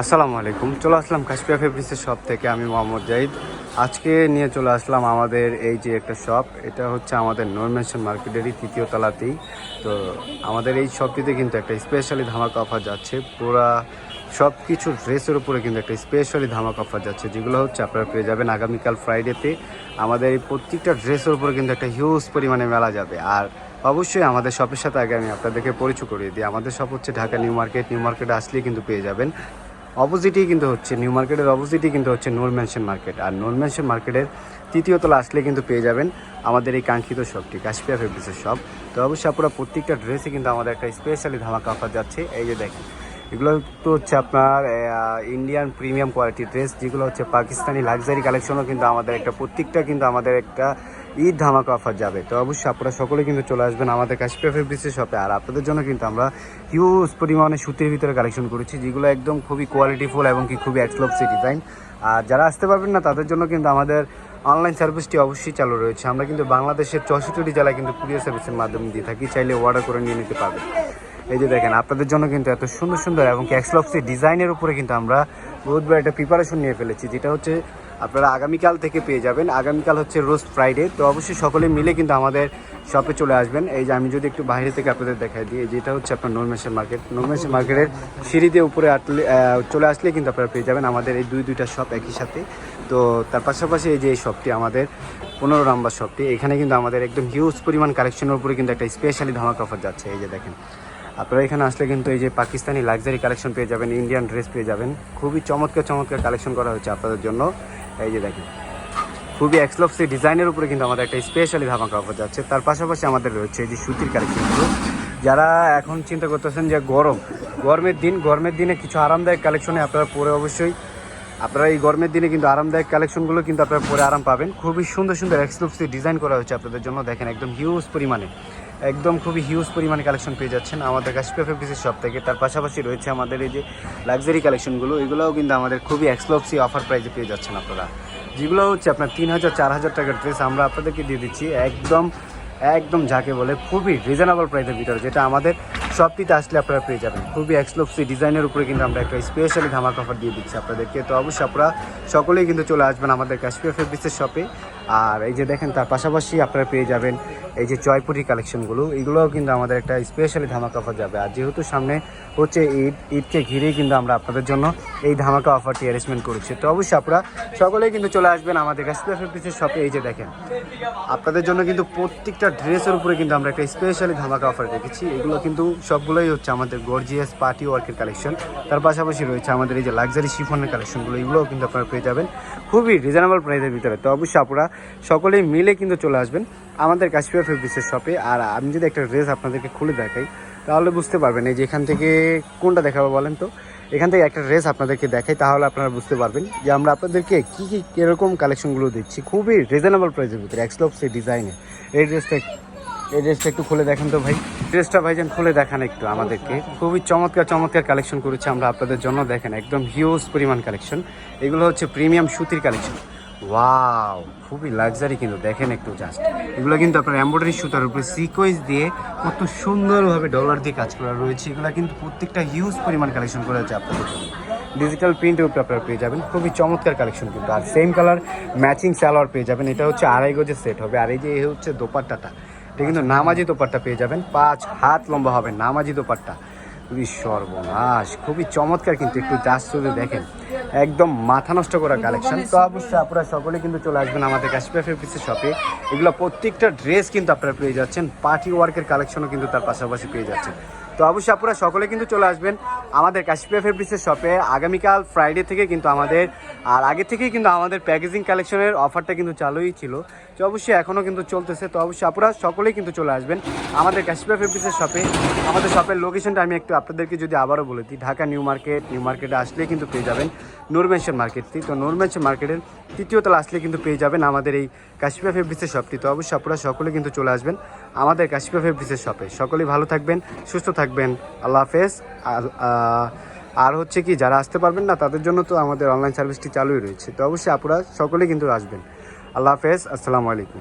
আসসালামু আলাইকুম। চলে আসলাম কাশ্মীর ফেব্রিক্সের শপ থেকে। আমি মোহাম্মদ জাহিদ। আজকে নিয়ে চলে আসলাম আমাদের এই যে একটা শপ এটা হচ্ছে আমাদের নরমেশন মার্কেটেরই তৃতীয় তলাতেই। তো আমাদের এই শপটিতে কিন্তু একটা স্পেশালি ধামাকা অফার যাচ্ছে। পুরা সব কিছু ড্রেসের উপরে কিন্তু একটা স্পেশালি ধামাকা অফার যাচ্ছে, যেগুলো হচ্ছে আপনারা পেয়ে যাবেন আগামীকাল ফ্রাইডেতে আমাদের এই প্রত্যেকটা ড্রেসের উপরে কিন্তু একটা হিউজ পরিমাণে মেলা যাবে। আর অবশ্যই আমাদের শপের সাথে আগে আমি আপনাদেরকে পরিচয় করিয়ে দিই। আমাদের শপ হচ্ছে ঢাকা নিউ মার্কেট। নিউ মার্কেটে আসলেই কিন্তু পেয়ে যাবেন। অপোজিটেই কিন্তু হচ্ছে নিউ মার্কেটের অপোজিটেই কিন্তু হচ্ছে নোর ম্যানশন মার্কেট। আর নোর ম্যানশন মার্কেটের তৃতীয় তলা আসলে কিন্তু পেয়ে যাবেন আমাদের এই কাঙ্ক্ষিত শপটি কাশ্মীর ফেব্রিক্সের শপ তো অবশ্যই আপনারা প্রত্যেকটা ড্রেসে কিন্তু আমাদের একটা স্পেশালি ধামাকা অফার যাচ্ছে। এই যে দেখেন এগুলো তো হচ্ছে আপনার ইন্ডিয়ান প্রিমিয়াম কোয়ালিটির ড্রেস যেগুলো হচ্ছে পাকিস্তানি লাক্সারি কালেকশনও কিন্তু আমাদের একটা, প্রত্যেকটা কিন্তু আমাদের একটা ঈদ ধামাকা অফার যাবে। তো অবশ্যই আপনারা সকলে কিন্তু চলে আসবেন আমাদের কাশ্মীর ফেব্রিক্সের শপে আর আপনাদের জন্য কিন্তু আমরা হিউজ পরিমাণে সুতির ভিতরে কালেকশন করেছি, যেগুলো একদম খুবই কোয়ালিটিফুল এবং কি খুবই এক্সক্লুসি ডিজাইন আর যারা আসতে পারবেন না, তাদের জন্য কিন্তু আমাদের অনলাইন সার্ভিসটি অবশ্যই চালু রয়েছে। আমরা কিন্তু বাংলাদেশের চৌষট্টি জেলায় কিন্তু কুরিয়ার সার্ভিসের মাধ্যমে দিয়ে থাকি, চাইলে অর্ডার করে নিয়ে নিতে পারবেন। এই যে দেখেন, আপনাদের জন্য কিন্তু এত সুন্দর সুন্দর এবং এক্সলক্সি ডিজাইনের উপরে কিন্তু আমরা বহুতবার একটা প্রিপারেশন নিয়ে ফেলেছি, যেটা হচ্ছে আপনারা আগামীকাল থেকে পেয়ে যাবেন। আগামীকাল হচ্ছে রোস্ট ফ্রাইডে তো অবশ্যই সকলে মিলে কিন্তু আমাদের শপে চলে আসবেন। এই যে আমি যদি একটু বাইরে থেকে আপনাদের দেখাই দিই যেটা হচ্ছে আপনার নরমেশের মার্কেট নরমেশের মার্কেটের সিঁড়িতে উপরে আটলে চলে আসলে কিন্তু আপনারা পেয়ে যাবেন আমাদের এই দুই, দুইটা শপ একই সাথে। তো তার পাশাপাশি এই যে এই শপটি আমাদের পনেরো নম্বর শপটি এখানে কিন্তু আমাদের একদম হিউজ পরিমাণ কালেকশনের উপরে কিন্তু একটা স্পেশালি ধামাকা অফার যাচ্ছে। এই যে দেখেন আপনারা এখানে আসলে কিন্তু এই যে পাকিস্তানি লাক্সারি কালেকশন পেয়ে যাবেন ইন্ডিয়ান ড্রেস পেয়ে যাবেন। খুবই চমৎকার চমৎকার কালেকশন করা হয়েছে আপনাদের জন্য। এই যে দেখেন, খুবই এক্সলক্সি ডিজাইনের উপরে কিন্তু আমাদের একটা স্পেশালি ধামা কাপড় যাচ্ছে। তার পাশাপাশি আমাদের রয়েছে এই যে সুতির কালেকশনগুলো যারা এখন চিন্তা করতেছেন যে গরম, গরমের দিন, গরমের দিনে কিছু আরামদায়ক কালেকশনে আপনারা পরে অবশ্যই আপনারা এই গরমের দিনে কিন্তু আরামদায়ক কালেকশনগুলো কিন্তু আপনারা পরে আরাম পাবেন। খুবই সুন্দর সুন্দর এক্সক্লুসিভ ডিজাইন করা হয়েছে আপনাদের জন্য। দেখেন, একদম হিউজ পরিমাণে, একদম খুবই হিউজ পরিমাণে কালেকশন পেয়ে যাচ্ছেন আমাদের কাশ্মীর ফেব্রিক্সের শপ থেকে। তার পাশাপাশি রয়েছে আমাদের এই যে লাক্সারি কালেকশনগুলো এগুলোও কিন্তু আমাদের খুবই এক্সক্লুসিভ অফার প্রাইসে পেয়ে যাচ্ছেন আপনারা। যেগুলো হচ্ছে আপনার তিন হাজার, চার হাজার টাকার ড্রেস আমরা আপনাদেরকে দিয়ে দিচ্ছি। একদম একদম যাকে বলে খুবই রিজনেবল প্রাইসের ভিতরে, যেটা আমাদের শপটিতে আসলে আপনারা পেয়ে যাবেন। খুবই এক্সক্লুসিভ ডিজাইনের উপরে কিন্তু আমরা একটা স্পেশালি ধামাক অফার দিয়ে দিচ্ছি আপনাদেরকে। তো অবশ্যই আপনারা সকলেই কিন্তু চলে আসবেন আমাদের কাশ্মীর ফেব্রিক্সের শপে আর এই যে দেখেন, তার পাশাপাশি আপনারা পেয়ে যাবেন এই যে জয়পুরি কালেকশনগুলো। এগুলোও কিন্তু আমাদের একটা স্পেশালি ধামাকা অফার যাবে। আর যেহেতু সামনে হচ্ছে ঈদ, ঈদকে ঘিরেই কিন্তু আমরা আপনাদের জন্য এই ধামাকা অফারটি অ্যারেঞ্জমেন্ট করেছি। তো অবশ্যই আপনারা সকলেই কিন্তু চলে আসবেন আমাদের ফেব্রিক্সের শপে এই যে দেখেন, আপনাদের জন্য কিন্তু প্রত্যেকটা ড্রেসের উপরে কিন্তু আমরা একটা স্পেশালি ধামাকা অফার রেখেছি। এগুলো কিন্তু সবগুলোই হচ্ছে আমাদের গর্জিয়াস পার্টি ওয়ার্কের কালেকশন তার পাশাপাশি রয়েছে আমাদের এই যে লাক্সারি শিফনের কালেকশনগুলো এগুলোও কিন্তু আপনারা পেয়ে যাবেন খুবই রিজনেবল প্রাইসের ভিতরে। তো অবশ্যই আপনারা সকলেই মিলে কিন্তু চলে আসবেন আমাদের কাশ্মীর ফেব্রিক্সের শপে আর আমি যদি একটা ড্রেস আপনাদেরকে খুলে দেখাই, তাহলে বুঝতে পারবেন এই যে এখান থেকে কোনটা দেখাবো বলেন তো? এখান থেকে একটা ড্রেস আপনাদেরকে দেখাই, তাহলে আপনারা বুঝতে পারবেন যে আমরা আপনাদেরকে কী কী, কীরকম কালেকশনগুলো দিচ্ছি। খুবই রিজনেবল প্রাইসের ভিতরে এক্সলক্সের ডিজাইনে এই ড্রেসটা এই ড্রেসটা একটু খুলে দেখেন তো ভাই। ড্রেসটা ভাইজান খুলে দেখান একটু আমাদেরকে। খুবই চমৎকার চমৎকার কালেকশন করেছে আমরা আপনাদের জন্য। দেখেন, একদম হিউজ পরিমাণ কালেকশন এগুলো হচ্ছে প্রিমিয়াম সুতির কালেকশন ওয়াও খুবই লাক্সারি কিন্তু, দেখেন একটু জাস্ট এগুলো কিন্তু আপনার এমব্রয়ডারি সুতার উপরে সিকোয়েন্স দিয়ে কত সুন্দরভাবে ডলার দিয়ে কাজ করা রয়েছে। এগুলো কিন্তু প্রত্যেকটা হিউজ পরিমাণ কালেকশন করা হচ্ছে আপনাদের জন্য। ডিজিটাল প্রিন্টের উপরে আপনারা পেয়ে যাবেন, খুবই চমৎকার কালেকশন কিন্তু। আর সেম কালার ম্যাচিং সালোয়ার পেয়ে যাবেন, এটা হচ্ছে আড়াই গজের সেট হবে। আর এই যে হচ্ছে দোপাট্টাটা, এটা কিন্তু নামাজি দোপাট্টা পেয়ে যাবেন। পাঁচ হাত লম্বা হবে নামাজি দোপাট্টা। খুবই সর্বনাশ, খুবই চমৎকার কিন্তু একটু জাস্ট চলে দেখেন। একদম মাথা নষ্ট করা কালেকশন তো অবশ্যই আপনারা সকলে কিন্তু চলে আসবেন আমাদের কাশ্মীর ফেব্রিক্সের শপে এগুলো প্রত্যেকটা ড্রেস কিন্তু আপনারা পেয়ে যাচ্ছেন। পার্টি ওয়ার্কের কালেকশনও কিন্তু তার পাশাপাশি পেয়ে যাচ্ছেন। তো অবশ্যই আপনারা সকলে কিন্তু চলে আসবেন। আমাদের কাশ্মীর ফেব্রিক্সের শপে আগামীকাল ফ্রাইডে থেকে কিন্তু আমাদের, আর আগে থেকেই কিন্তু আমাদের প্যাকেজিং কালেকশনের অফারটা কিন্তু চালুই ছিল। তো অবশ্যই এখনও কিন্তু চলতেছে। তো অবশ্যই আপনারা সকলেই কিন্তু চলে আসবেন আমাদের কাশ্মীর ফেব্রিক্সের শপে আমাদের শপের লোকেশনটা আমি একটু আপনাদেরকে যদি আবারও বলে দিই, ঢাকা নিউ মার্কেট নিউ মার্কেটে আসলে কিন্তু পেয়ে যাবেন নুরমেনশন মার্কেটটি তো নুরমেনশন মার্কেটের তৃতীয় তলা আসলে কিন্তু পেয়ে যাবেন আমাদের এই কাশ্মীর ফেব্রিক্সের শপটি তো অবশ্যই আপনারা সকলে কিন্তু চলে আসবেন আমাদের কাশ্মীর ফেব্রিক্সের শপে সকলেই ভালো থাকবেন, সুস্থ থাকবেন। আল্লাহ হাফেজ। আর হচ্ছে কি, যারা আসতে পারবেন না, তাদের জন্য তো আমাদের অনলাইন সার্ভিসটি চালুই রয়েছে। তো অবশ্যই আপনারা সকলেই কিন্তু আসবেন। আল্লাহ হাফেজ, আসসালামু আলাইকুম।